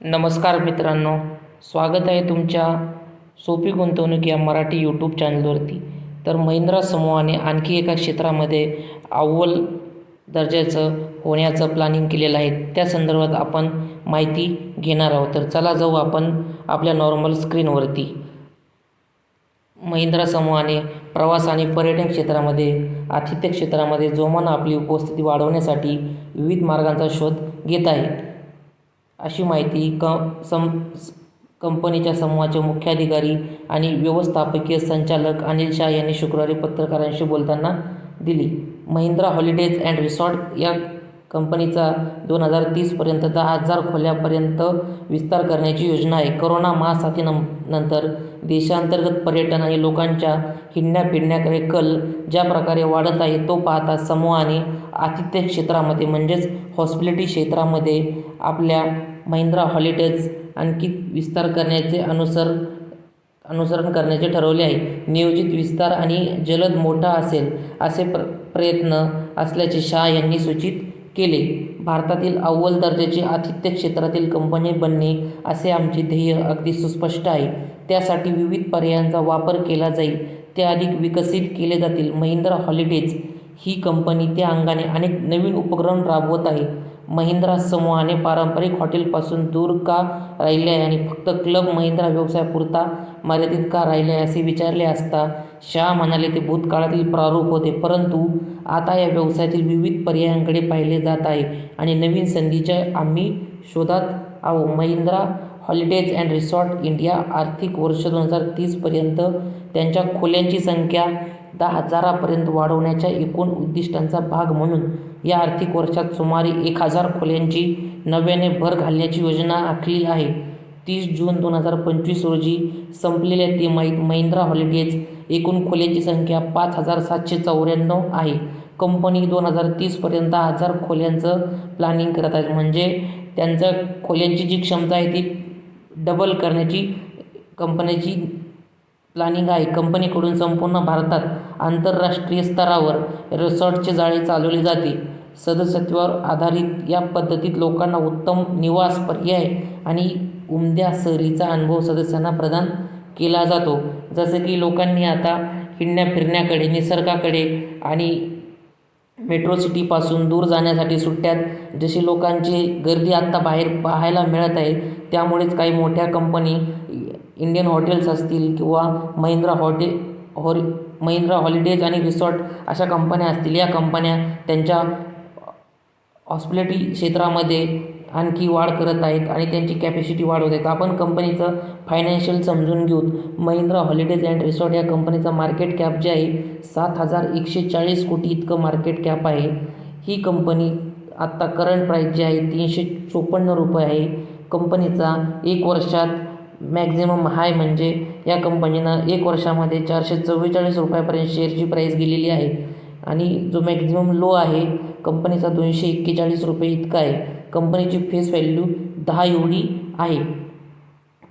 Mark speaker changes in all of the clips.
Speaker 1: नमस्कार मित्रांनो स्वागत आहे तुमच्या सोपी गुंतवणूक या मराठी यूट्यूब चॅनलवरती तर महिंद्रा समूहाने आणखी एका क्षेत्रामध्ये अव्वल दर्जाचं होण्याचं प्लॅनिंग केलेलं आहे. त्या संदर्भात आपण माहिती घेणार आहोत. तर चला जाऊ आपण आपल्या नॉर्मल स्क्रीनवरती महिंद्रा समूहाने प्रवास आणि पर्यटन क्षेत्रामध्ये आतिथ्य क्षेत्रामध्ये जोमानं आपली उपस्थिती वाढवण्यासाठी विविध मार्गांचा शोध घेत आहे अशी माहिती क सम स- कंपनीच्या समूहाचे मुख्याधिकारी आणि व्यवस्थापकीय संचालक अनिल शाह यांनी शुक्रवारी पत्रकारांशी बोलताना दिली. महिंद्रा हॉलिडेज अँड रिसॉर्ट या कंपनीचा दोन हजार तीसपर्यंत दहा हजार खोल्यापर्यंत विस्तार करण्याची योजना आहे. करोना महासाथीनं नंतर देशांतर्गत पर्यटन आणि लोकांच्या हिंडण्या फिरण्याकडे कल ज्या प्रकारे वाढत आहे तो पाहता समूहाने आतिथ्य क्षेत्रामध्ये म्हणजेच हॉस्पिटॅलिटी क्षेत्रामध्ये आपल्या महिंद्रा हॉलिडेज आणखी विस्तार करण्याचे अनुसर अनुसरण करण्याचे ठरवले आहे. नियोजित विस्तार आणि जलद मोठा असेल असे प्र प्रयत्न असल्याचे शाह यांनी सूचित केले. भारतातील अव्वल दर्जाची आतिथ्य क्षेत्रातील कंपनी बनणे असे आमचे ध्येय अगदी सुस्पष्ट आहे. त्यासाठी विविध पर्यायांचा वापर केला जाईल. ते अधिक विकसित केले जातील. महिंद्रा हॉलिडेज ही कंपनी त्या अंगाने अनेक नवीन उपक्रम राबवत आहे. महिंद्रा समूहाने पारंपरिक हॉटेलपासून दूर का राहिले आहे आणि फक्त क्लब महिंद्रा व्यवसायापुरता मर्यादित का राहिले आहे असे विचारले असता शाह म्हणाले ते भूतकाळातील प्रारूप होते परंतु आता या व्यवसायातील विविध पर्यायांकडे पाहिले जात आहे आणि नवीन संधीच्या आम्ही शोधात आहो Mahindra Holidays and Resort India आर्थिक वर्ष दोन हजार तीसपर्यंत त्यांच्या खोल्यांची संख्या दहा हजारापर्यंत वाढवण्याच्या एकूण उद्दिष्टांचा भाग म्हणून या आर्थिक वर्षात सुमारे एक हजार खोल्यांची नव्याने भर घालण्याची योजना आखली आहे. तीस जून दोन हजार पंचवीस रोजी संपलेल्या तिमाहीत महिंद्रा हॉलिडेज एकूण खोल्यांची संख्या पाच हजार सातशे चौऱ्याण्णव आहे. कंपनी दोन हजार तीसपर्यंत दहा हजार खोल्यांचं प्लॅनिंग करत आहे. म्हणजे त्यांचं खोल्यांची जी क्षमता आहे ती डबल करण्याची कंपनीची प्लॅनिंग आहे. कंपनीकडून संपूर्ण भारतात आंतरराष्ट्रीय स्तरावर रिसॉर्टचे जाळे चालवले जाते. सदस्यत्वावर आधारित या पद्धतीत लोकांना उत्तम निवास पर्याय आणि उमद्या सहलीचा अनुभव सदस्यांना प्रदान केला जातो. जसं की लोकांनी आता हिंडण्या फिरण्याकडे निसर्गाकडे आणि मेट्रो सिटीपासून दूर जाण्यासाठी सुट्ट्यात जशी लोकांची गर्दी आत्ता बाहेर पाहायला मिळत आहे त्यामुळेच काही मोठ्या कंपनी इंडियन हॉटेल्स असतील किंवा महिंद्रा हॉटे हॉरि महिंद्रा हॉलिडेज आणि रिसॉर्ट अशा कंपन्या असतील. या कंपन्या त्यांच्या हॉस्पिटॅलिटी क्षेत्रामध्ये आणखी वाढ करत आहेत आणि त्यांची कॅपॅसिटी वाढवत आहेत. आपण कंपनीचं फायनान्शियल समजून घेऊन महिंद्रा हॉलिडेज अँड रिसॉर्ट या कंपनीचा मार्केट कॅप जे आहे सात हजार एकशे चाळीस कोटी इतकं मार्केट कॅप आहे. ही कंपनी आत्ता करंट प्राईस जी आहे तीनशे चोपन्न रुपये आहे. कंपनीचा एक वर्षात मॅक्झिमम हाय म्हणजे या कंपनीनं एक वर्षामध्ये चारशे चव्वेचाळीस रुपयापर्यंत शेअरची प्राईस गेलेली आहे. आणि जो मॅक्झिमम लो आहे कंपनीचा दोनशे एक्केचाळीस रुपये इतका आहे. कंपनीची फेस व्हॅल्यू दहा एवढी आहे.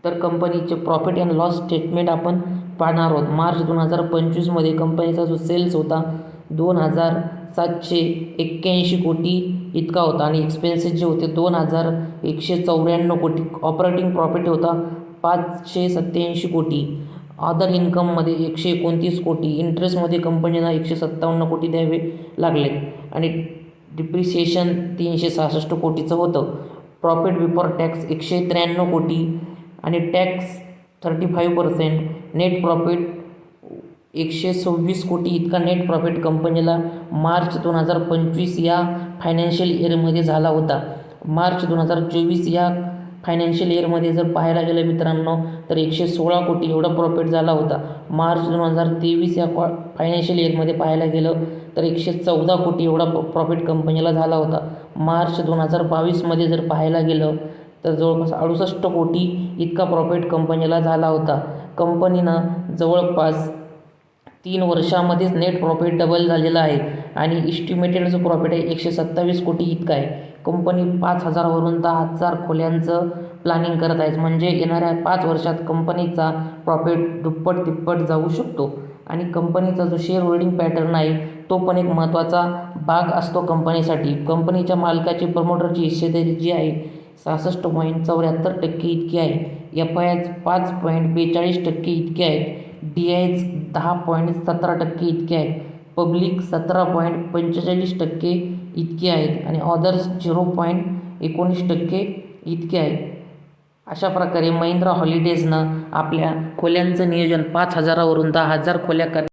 Speaker 1: तर कंपनीचे प्रॉफिट अँड लॉस स्टेटमेंट आपण पाहणार आहोत. मार्च दोन हजार पंचवीसमध्ये कंपनीचा जो सेल्स होता दोन हजार सातशे एक्क्याऐंशी कोटी इतका होता. आणि एक्सपेन्सेस जे होते दोन हजार एकशे चौऱ्याण्णव कोटी. ऑपरेटिंग प्रॉफिट होता पाचशे सत्त्याऐंशी कोटी. अदर इन्कममध्ये एकशे एकोणतीस कोटी. इंटरेस्टमध्ये कंपनीला एकशे सत्तावन्न कोटी द्यावे लागले. आणि डिप्रिसिएशन तीनशे सहासष्ट कोटीचं होतं. प्रॉफिट बिफोर टॅक्स एकशे त्र्याण्णव कोटी आणि tax thirty five percent net profit एकशे सव्वीस कोटी इतका नेट प्रॉफिट कंपनीला मार्च दोन हजार पंचवीस या फायनान्शियल इयरमध्ये झाला होता. मार्च दोन हजार चोवीस या फायनान्शियल इयरमध्ये जर पाहायला गेलं मित्रांनो तर एकशे सोळा कोटी एवढा प्रॉफिट झाला होता. मार्च दोन हजार तेवीस या क्वा फायनान्शियल इयरमध्ये पाहायला गेलं तर एकशे चौदा कोटी एवढा प्रॉफिट कंपनीला झाला होता. मार्च दोन हजार बावीसमध्ये जर पाहायला गेलं तर जवळपास अडुसष्ट कोटी इतका प्रॉफिट कंपनीला झाला होता. कंपनीनं जवळपास तीन वर्षामध्येच नेट प्रॉफिट डबल झालेला आहे. आणि इस्टिमेटेड जो प्रॉफिट आहे एकशे सत्तावीस कोटी इतका आहे. कंपनी पाच हजारावरून दहा हजार खोल्यांचं प्लॅनिंग करत आहे म्हणजे येणाऱ्या पाच वर्षात कंपनीचा प्रॉफिट दुप्पट तिप्पट जाऊ शकतो. आणि कंपनीचा जो शेअर होल्डिंग पॅटर्न आहे तो पण एक महत्त्वाचा भाग असतो कंपनीसाठी. कंपनीच्या मालकाची प्रमोटरची हिस्सेदारी जी आहे सहासष्ट पॉईंट चौऱ्याहत्तर टक्के इतकी आहे. एफ आय एच पाच पॉईंट बेचाळीस टक्के इतके आहेत डी आय एच दहा पॉईंट सतरा टक्के इतके आहेत पब्लिक सतरा पॉईंट पंचेचाळीस टक्के इतके आहेत आणि ऑदर्स झिरो पॉईंट एकोणीस टक्के इतके आहेत. अशा प्रकारे महिंद्रा हॉलिडेजनं आपल्या खोल्यांचं नियोजन पाच हजारावरून दहा हजार खोल्या कर